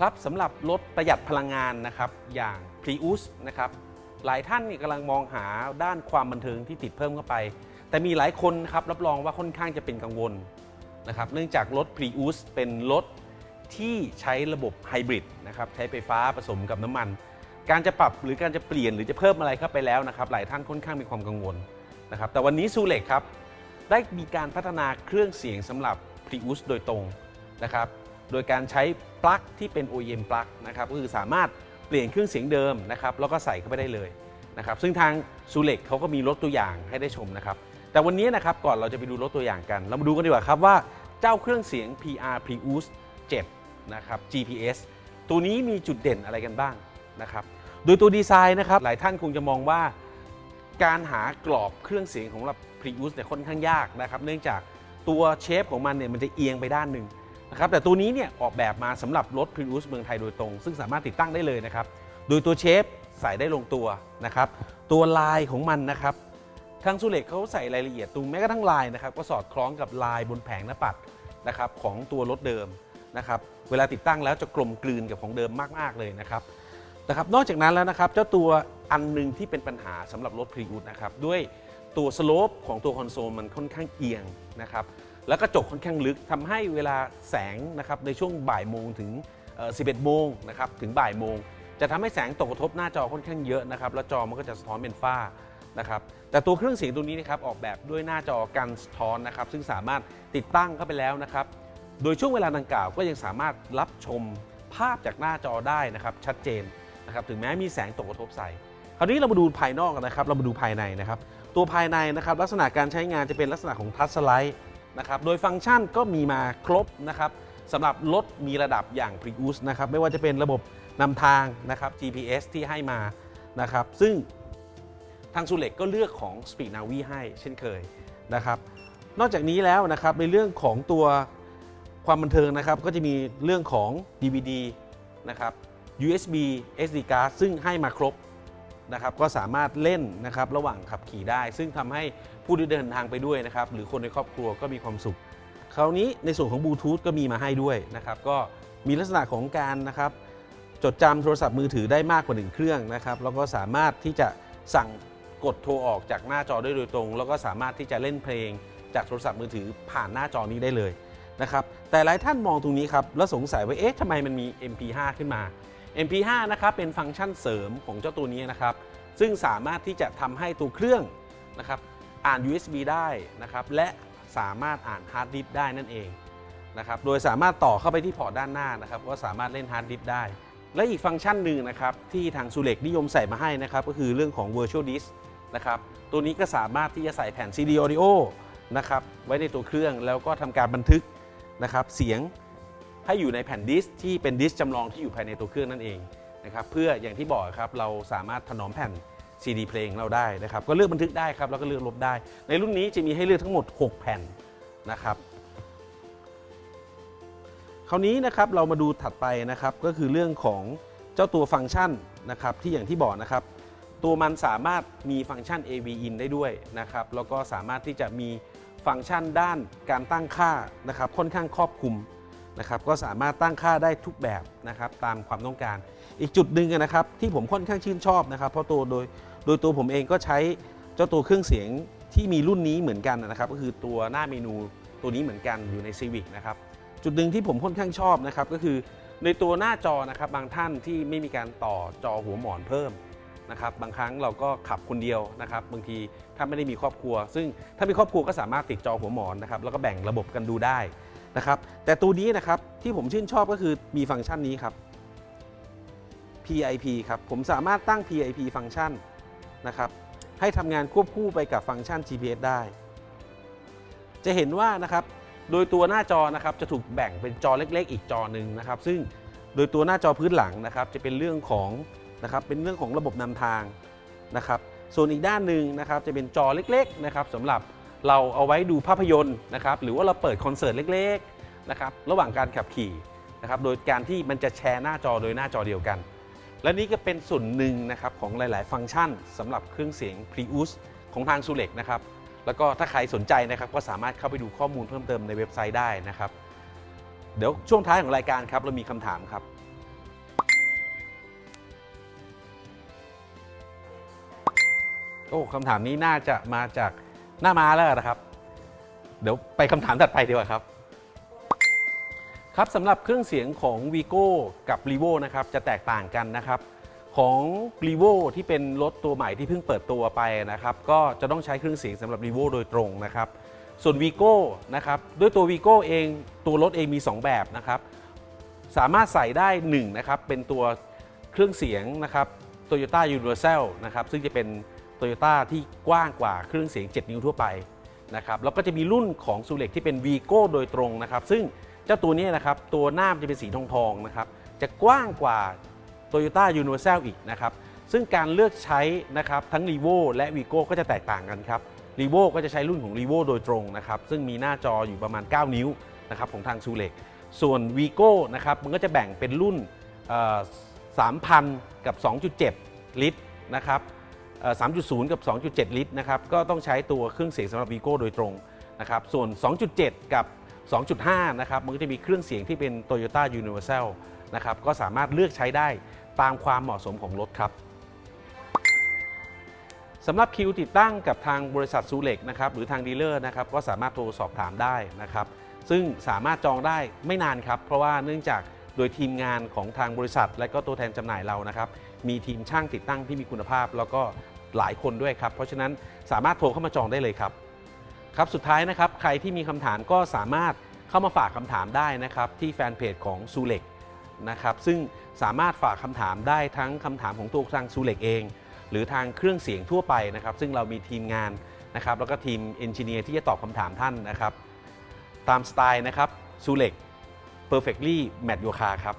ครับสำหรับรถประหยัดพลังงานนะครับอย่าง Prius นะครับหลายท่านนี่กำลังมองหาด้านความบันเทิงที่ติดเพิ่มเข้าไป แต่มีหลายคนครับรับรองว่าค่อนข้างจะเป็นกังวลนะครับเนื่องจากรถ Prius เป็นรถที่ใช้ระบบไฮบริดนะครับใช้ไฟฟ้าผสมกับน้ำมัน การจะปรับหรือการจะเปลี่ยนหรือจะเพิ่มอะไรเข้าไปแล้วนะครับหลายท่านค่อนข้างมีความกังวลนะครับแต่วันนี้ซูเล็กครับได้มีการพัฒนาเครื่องเสียงสำหรับ Prius โดยตรงนะครับ โดยการใช้ปลั๊กที่เป็น OEM ปลั๊กนะครับก็คือสามารถเปลี่ยนเครื่องเสียงเดิมนะครับแล้วก็ใส่เข้าไปได้เลยนะครับซึ่งทางซูเล็กเขาก็มีรถตัวอย่างให้ได้ชมนะครับแต่วันนี้นะครับก่อนเราจะไปดูรถตัวอย่างกัน เรามาดูกันดีกว่าครับว่าเจ้าเครื่องเสียง PR Prius 7นะครับ GPS ตัวนี้มีจุดเด่นอะไรกันบ้างนะครับโดยตัวดีไซน์นะครับหลายท่านคงจะมองว่าการหากรอบเครื่องเสียงของเรา Prius เนี่ยค่อนข้างยากนะครับเนื่องจากตัวเชฟของมันเนี่ยมันจะเอียงไปด้านหนึ่ง นะครับแต่ตัวนี้เนี่ยออกแบบมาสำหรับรถ Prius เมืองไทยโดยตรง ซึ่งสามารถติดตั้งได้เลยนะครับ โดยตัวเชฟใส่ได้ลงตัวนะครับ ตัวลายของมันนะครับทางสุเล็กเขาใส่รายละเอียดตรงแม้กระทั่งลายนะครับก็สอดคล้องกับลายบนแผงหน้าปัดนะครับของตัวรถเดิมนะครับเวลาติดตั้งแล้วจะกลมกลืนกับของเดิมมาก ๆ เลยนะครับนะครับ นอกจากนั้นแล้วนะครับเจ้าตัวอันหนึงที่เป็นปัญหาสำหรับรถพรีอุดนะครับด้วยตัวสโลปของตัวคอนโซลมันค่อนข้างเอียงนะครับ แล้วกระจกค่อนข้างลึกทำให้เวลาแสงนะครับในช่วงบ่ายโมงถึงเอ่อ11 โมงนะครับถึงบ่ายโมง จะทำให้แสงตกกระทบหน้าจอค่อนข้างเยอะนะครับแล้วจอมันก็จะสะท้อนเป็นฝ้านะครับแต่ตัวเครื่องเสียงตัวนี้นะครับออกแบบด้วยหน้าจอกันสะท้อนนะครับซึ่งสามารถติดตั้งเข้าไปแล้วนะครับโดยช่วงเวลาดังกล่าวก็ยังสามารถรับชมภาพจากหน้าจอได้นะครับชัดเจนนะครับถึงแม้มีแสงตกกระทบใส่คราวนี้เรามาดูภายนอกกันนะครับเรามาดูภายในนะครับตัวภายในนะครับลักษณะการใช้งานจะเป็นลักษณะของทัชสไลด์ นะครับโดยฟังก์ชันก็มีมาครบนะครับสำหรับรถมีระดับอย่าง Prius นะครับไม่ว่าจะเป็นระบบนำทางนะครับ GPS ที่ให้มานะครับซึ่งทางซูเล็กก็เลือกของ Speed Navi ให้เช่นเคยนะครับนอกจากนี้แล้วนะครับในเรื่องของตัวความบันเทิงนะครับก็จะมีเรื่องของ DVD นะครับ USB SD card ซึ่งให้มาครบ นะครับก็สามารถเล่นนะครับระหว่างขับขี่ได้ ซึ่งทำให้ผู้ที่เดินทางไปด้วยนะครับหรือคนในครอบครัวก็มีความสุข คราวนี้ในส่วนของบลูทูธก็มีมาให้ด้วยนะครับก็มีลักษณะของการนะครับจดจำโทรศัพท์มือถือได้มากกว่า 1 เครื่องนะครับแล้วก็สามารถที่จะสั่งกดโทรออกจากหน้าจอได้โดยตรง แล้วก็สามารถที่จะเล่นเพลงจากโทรศัพท์มือถือผ่านหน้าจอนี้ได้เลยนะครับแต่หลายท่านมองตรงนี้ครับแล้วสงสัยว่าเอ๊ะทำไมมันมี MP5 ขึ้นมา MP5 นะครับเป็นฟังก์ชันเสริมของเจ้าตัวนี้นะครับ ซึ่งสามารถที่จะทำให้ตัวเครื่องนะครับอ่าน USB ได้นะครับ และสามารถอ่านฮาร์ดดิสก์ได้นั่นเองนะครับ โดยสามารถต่อเข้าไปที่พอร์ตด้านหน้านะครับ ก็สามารถเล่นฮาร์ดดิสก์ได้ และอีกฟังก์ชันหนึ่งนะครับที่ทางซูเล็กนิยมใส่มาให้นะครับ ก็คือเรื่องของ Virtual Disk นะครับ ตัวนี้ก็สามารถที่จะใส่แผ่น CD Audio นะครับไว้ในตัวเครื่องแล้วก็ทำการบันทึกนะครับเสียง ให้อยู่ในแผ่นดิสที่เป็นดิสจำลองที่อยู่ภายในตัวเครื่องนั่นเองนะครับเพื่ออย่างที่บอกครับเราสามารถถนอมแผ่น CD เพลงเราได้นะครับก็เลือกบันทึกได้ครับแล้วก็เลือกลบได้ ในรุ่นนี้จะมีให้เลือกทั้งหมด 6 แผ่นนะครับคราวนี้นะครับเรามาดูถัดไปนะครับก็คือเรื่องของเจ้าตัวฟังก์ชันนะครับที่อย่างที่บอกนะครับ ตัวมันสามารถมีฟังก์ชัน AV in ได้ด้วยนะครับแล้วก็สามารถที่จะมีฟังก์ชันด้านการตั้งค่านะครับค่อนข้างครอบคลุม นะครับก็สามารถตั้งค่าได้ทุกแบบนะครับตามความต้องการ อีกจุดหนึ่งนะครับที่ผมค่อนข้างชื่นชอบนะครับ เพราะตัวโดยโดยตัวผมเองก็ใช้เจ้าตัวเครื่องเสียงที่มีรุ่นนี้เหมือนกันนะครับก็คือตัวหน้าเมนูตัวนี้เหมือนกันอยู่ใน Civic นะครับจุดหนึ่งที่ผมค่อนข้างชอบนะครับก็คือในตัวหน้าจอนะครับบางท่านที่ไม่มีการต่อจอหัวหมอนเพิ่มนะครับบางครั้งเราก็ขับคนเดียวนะครับบางทีถ้าไม่ได้มีครอบครัว ซึ่งถ้ามีครอบครัวก็สามารถติดจอหัวหมอนนะครับแล้วก็แบ่งระบบกันดูได้ นะครับแต่ตัวนี้นะครับที่ผมชื่นชอบก็คือมีฟังก์ชันนี้ครับ PIP ครับผมสามารถตั้ง PIP ฟังก์ชันนะครับให้ทำงานควบคู่ไปกับฟังก์ชัน GPS ได้ จะเห็นว่านะครับโดยตัวหน้าจอนะครับจะถูกแบ่งเป็นจอเล็ก ๆ อีกจอหนึ่งนะครับซึ่งโดยตัวหน้าจอพื้นหลังนะครับจะเป็นเรื่องของนะครับเป็นเรื่องของระบบนำทางนะครับส่วนอีกด้านหนึ่งนะครับจะเป็นจอเล็กๆนะครับสำหรับ เราเอาไว้ดูภาพยนตร์นะครับหรือว่าเราเปิดคอนเสิร์ตเล็กๆนะครับระหว่างการขับขี่นะครับโดยการที่มันจะแชร์หน้าจอโดยหน้าจอเดียวกัน และนี่ก็เป็นส่วนหนึ่งนะครับของหลาย ๆ ฟังก์ชันสำหรับเครื่องเสียง Prius ของทางซูเล็กนะครับแล้วก็ถ้าใครสนใจนะครับก็สามารถเข้าไปดูข้อมูลเพิ่มเติมในเว็บไซต์ได้นะครับเดี๋ยวช่วงท้ายของรายการครับเรามีคำถามครับโอ้คำถามนี้น่าจะมาจาก หน้ามาแล้วนะครับ เดี๋ยวไปคำถามถัดไปดีกว่าครับ ครับสำหรับเครื่องเสียงของ Vigo กับ r e v o นะครับจะแตกต่างกันนะครับ ของ r e v o ที่เป็นรถตัวใหม่ที่เพิ่งเปิดตัวไปนะครับ ก็จะต้องใช้เครื่องเสียงสำหรับ r e v o โดยตรงนะครับ ส่วน Vigo นะครับด้วยตัว Vigo เองตัวรถเองมี 2 แบบนะครับ สามารถใส่ได้1นะครับเป็นตัวเครื่องเสียงนะครับ Toyota Universal นะครับซึ่งจะเป็น Toyota ที่กว้างกว่าเครื่องเสียง 7 นิ้วทั่วไปนะครับแล้วก็จะมีรุ่นของ s u l e x ที่เป็น Vigo โดยตรงนะครับ ซึ่งเจ้าตัวนี้นะครับตัวหน้ามันจะเป็นสีทองทองนะครับ จะกว้างกว่า Toyota Universal อีกนะครับ ซึ่งการเลือกใช้นะครับทั้ง r e v o และ Vigo ก็จะแตกต่างกันครับ r e v o ก็จะใช้รุ่นของ r e v o โดยตรงนะครับ ซึ่งมีหน้าจออยู่ประมาณ 9 นิ้วนะครับของทาง s u l e x ส่วน Vigo นะครับมันก็จะแบ่งเป็นรุ่น 3,000 กับ 2.7 ลิตรนะครับ 3.0 กับ 2.7 ลิตรนะครับก็ต้องใช้ตัวเครื่องเสียงสำหรับ Vigo โดยตรงนะครับส่วน 2.7 กับ 2.5 นะครับมันก็จะมีเครื่องเสียงที่เป็น Toyota Universal นะครับก็สามารถเลือกใช้ได้ตามความเหมาะสมของรถครับสำหรับคิวติดตั้งกับทางบริษัทซูเล็กนะครับหรือทางดีลเลอร์นะครับก็สามารถโทรสอบถามได้นะครับซึ่งสามารถจองได้ไม่นานครับ เพราะว่าเนื่องจากโดยทีมงานของทางบริษัท และก็ตัวแทนจำหน่ายเรานะครับ มีทีมช่างติดตั้งที่มีคุณภาพ แล้วก็หลายคนด้วยครับ เพราะฉะนั้นสามารถโทรเข้ามาจองได้เลยครับ ครับสุดท้ายนะครับ ใครที่มีคำถามก็สามารถเข้ามาฝากคำถามได้นะครับ ที่แฟนเพจของซูเล็กนะครับซึ่งสามารถฝากคำถามได้ทั้งคำถามของตัวทางซูเล็กเอง หรือทางเครื่องเสียงทั่วไปนะครับ ซึ่งเรามีทีมงานนะครับ แล้วก็ทีมเอนจิเนียร์ที่จะตอบคำถามท่านนะครับ ตามสไตล์นะครับซูเล็ก perfectly mat your car ครับ